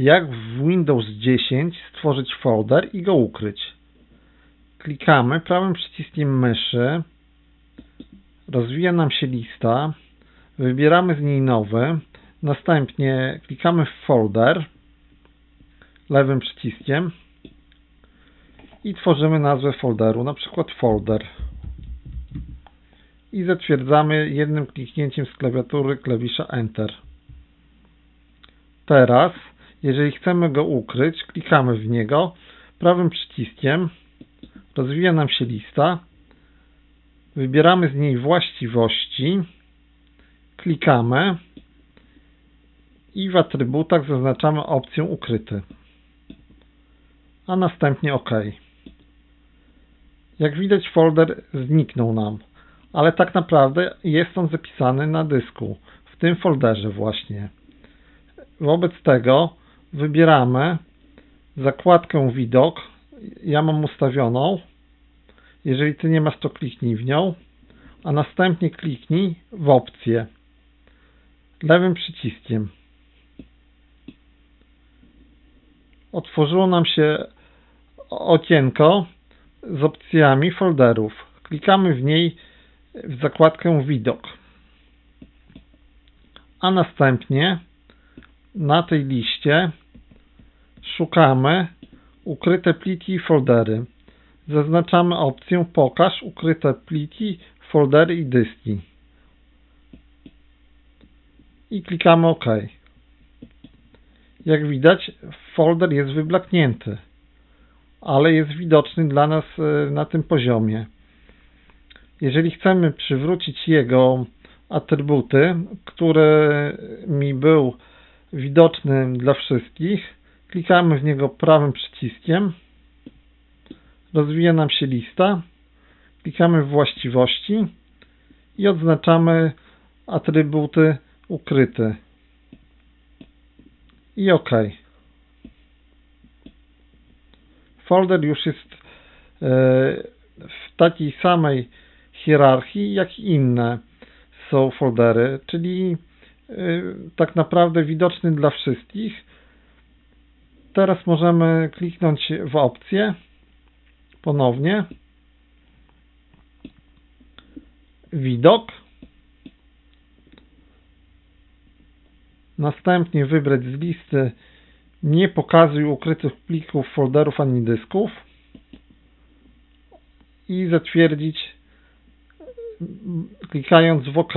Jak w Windows 10 stworzyć folder i go ukryć. Klikamy prawym przyciskiem myszy. Rozwija nam się lista. Wybieramy z niej nowy. Następnie klikamy w folder lewym przyciskiem i tworzymy nazwę folderu, na przykład folder. I zatwierdzamy jednym kliknięciem z klawiatury klawisza Enter. Teraz, jeżeli chcemy go ukryć, klikamy w niego prawym przyciskiem, rozwija nam się lista, wybieramy z niej właściwości, klikamy i w atrybutach zaznaczamy opcję ukryty, a następnie OK. Jak widać folder zniknął nam, ale tak naprawdę jest on zapisany na dysku, w tym folderze właśnie. Wobec tego wybieramy zakładkę widok. Ja mam ustawioną. Jeżeli ty nie masz, to kliknij w nią, a następnie kliknij w opcję lewym przyciskiem. Otworzyło nam się okienko z opcjami folderów. Klikamy w niej w zakładkę widok. A następnie na tej liście szukamy ukryte pliki i foldery. Zaznaczamy opcję pokaż ukryte pliki, foldery i dyski. I klikamy OK. Jak widać folder jest wyblaknięty, ale jest widoczny dla nas e, na tym poziomie. Jeżeli chcemy przywrócić jego atrybuty, które mi był widoczny dla wszystkich, klikamy w niego prawym przyciskiem, rozwija nam się lista, klikamy w właściwości i odznaczamy atrybuty ukryte. I OK. Folder już jest e, w takiej samej hierarchii jak inne są foldery, czyli tak naprawdę widoczny dla wszystkich. Teraz możemy kliknąć w opcję ponownie. Widok. Następnie wybrać z listy nie pokazuj ukrytych plików, folderów ani dysków i zatwierdzić klikając w OK.